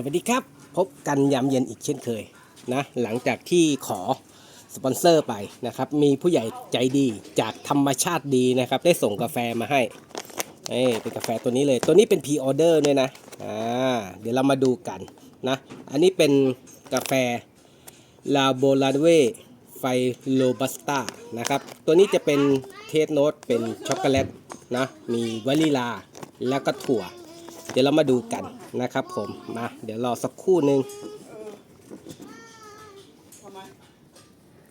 สวัสดีครับ พบกันยามเย็นอีกเช่นเคยนะหลังจากที่ขอสปอนเซอร์ไปนะครับ มีผู้ใหญ่ใจดีจากธรรมชาติดีนะครับ ได้ส่งกาแฟมาให้เอ้เป็นกาแฟตัวนี้เลย ตัวนี้เป็นพรีออเดอร์ด้วยนะอ่าเดี๋ยวเรามาดูกันนะ อันนี้เป็นกาแฟลาโบลาเวไฟโลบัสตานะครับ ตัวนี้จะเป็นเทสโนตเป็นช็อกโกแลตนะ มีวานิลาแล้วก็ถั่ว เดี๋ยวเรามาดูกันนะครับผม มา เดี๋ยวรอสักครู่หนึ่ง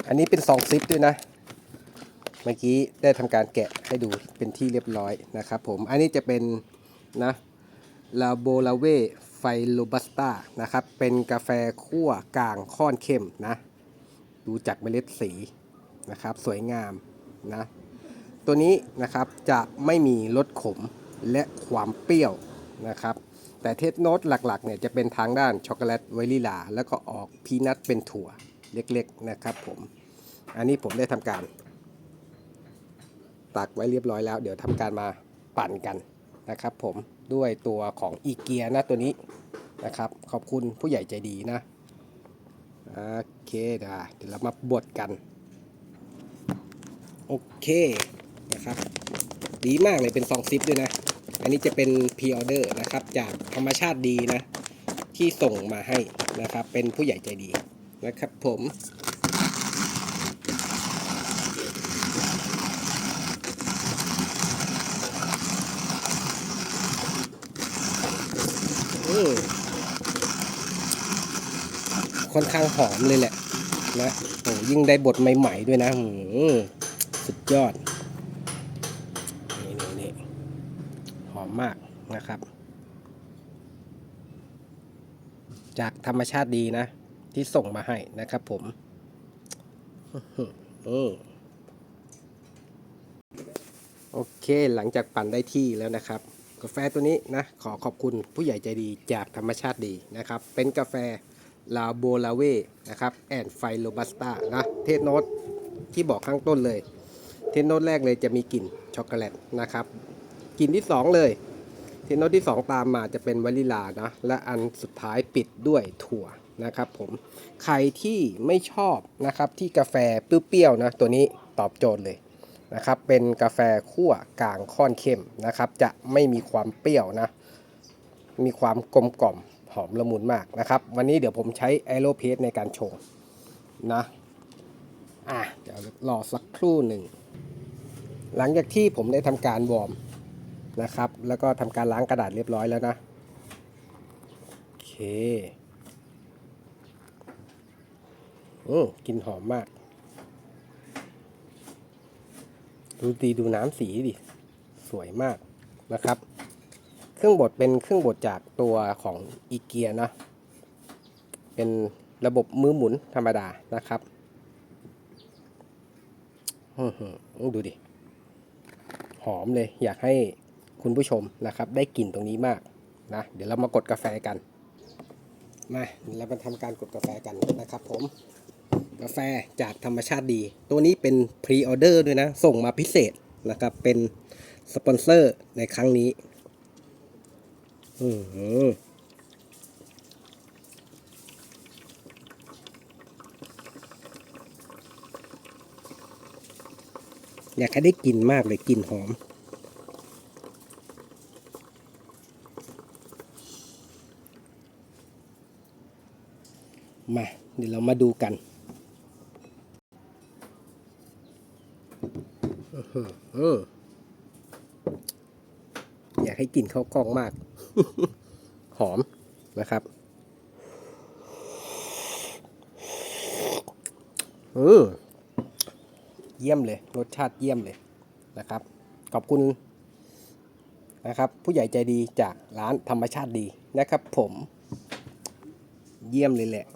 อันนี้เป็นซองซิปด้วยนะ เมื่อกี้ได้ทำการแกะให้ดูเป็นที่เรียบร้อยนะครับผม อันนี้จะเป็นนะลาโบลาเวไฟโลบัสตานะครับ เป็นกาแฟคั่วกลางค่อนเข้มนะ ดูจากเมล็ดสีนะครับ สวยงามนะ ตัวนี้นะครับจะไม่มีรสขมและความเปรี้ยวนะครับ แต่เทสโนตหลักๆเนี่ยจะเป็นทางด้านช็อกโกแลตวานิลา แล้วก็ออกพีนัทเป็นถั่วเล็กๆนะครับผมอันนี้ผมได้ทำการ ตักไว้เรียบร้อยแล้ว เดี๋ยวทำการมาปั่นกันนะครับ ผมด้วยตัวของอีเกียนะตัวนี้นะครับ ขอบคุณผู้ใหญ่ใจดีนะโอเคได้เดี๋ยวเรามาบดกันโอเคนะครับ ดีมากเลยเป็นซองซิปด้วยนะ อันนี้จะเป็นพ r ออเดอร์นะครับ จากธรรมชาติดีนะ ที่ส่งมาให้นะครับ เป็นผู้ใหญ่ใจดีนะครับผมค่อนข้างหอมเลยแหละนะโอ้ยิ่งได้บทใหม่ ๆ ด้วยนะสุดยอด นี่นี่นี่ห อมมากนะครับ จากธรรมชาติดีนะ ที่ส่งมาให้นะครับผมโอเคหลังจากปั่นได้ที่แล้วนะครับ กาแฟตัวนี้นะ ขอขอบคุณผู้ใหญ่ใจดีจากธรรมชาติดีนะครับ เป็นกาแฟลาโบลาเวนะครับแอนไฟโรบัสต้านะเทสโนตที่บอกข้างต้นเลย เทสโนตแรกเลยจะมีกลิ่นช็อกโกแลตนะครับกลิ่นที่ 2 เลย ทสโนตที่ 2 ตามมาจะเป็นวานิลานะ และอันสุดท้ายปิดด้วยถั่วนะครับผม ใครที่ไม่ชอบนะครับที่กาแฟเปรี้ยวๆนะ ตัวนี้ตอบโจทย์เลยนะครับ เป็นกาแฟคั่วกลางค่อนเข้มนะครับ จะไม่มีความเปรี้ยวนะ มีความกลมกล่อมหอมละมุนมากนะครับ วันนี้เดี๋ยวผมใช้ไอโรเพสในการชงนะอะเดี๋ยวรอสักครู่หนึ่ง หลังจากที่ผมได้ทำการวอร์ม นะครับ แล้วก็ทำการล้างกระดาษเรียบร้อยแล้วนะ โอเคอืมกลินหอมมาก ดูดีดูน้ำสีดิ สวยมากนะครับ เครื่องบดเป็นเครื่องบดจากตัวของอีเกียนะ เป็นระบบมือหมุนธรรมดานะครับอื้อหือดูดิ หอมเลย อยากให้ คุณผู้ชมนะครับ ได้กลิ่นตรงนี้มากนะเดี๋ยวเรามากดกาแฟกันมาเรามาทำการกดกาแฟกันนะครับ ผม กาแฟจากธรรมชาติดี ตัวนี้เป็นพรีออเดอร์ด้วยนะ ส่งมาพิเศษนะครับ เป็นสปอนเซอร์ในครั้งนี้อืออยากให้ได้กลิ่นมากเลยกลิ่นหอม มา เดี๋ยวเรามาดูกันอืมอยากให้กลิ่นเข้ากล้องมาก หอมนะครับอืมเยี่ยมเลย รสชาติเยี่ยมเลยนะครับ ขอบคุณนะครับ ผู้ใหญ่ใจดีจากร้านธรรมชาติดีนะครับผม เยี่ยมเลยแหละ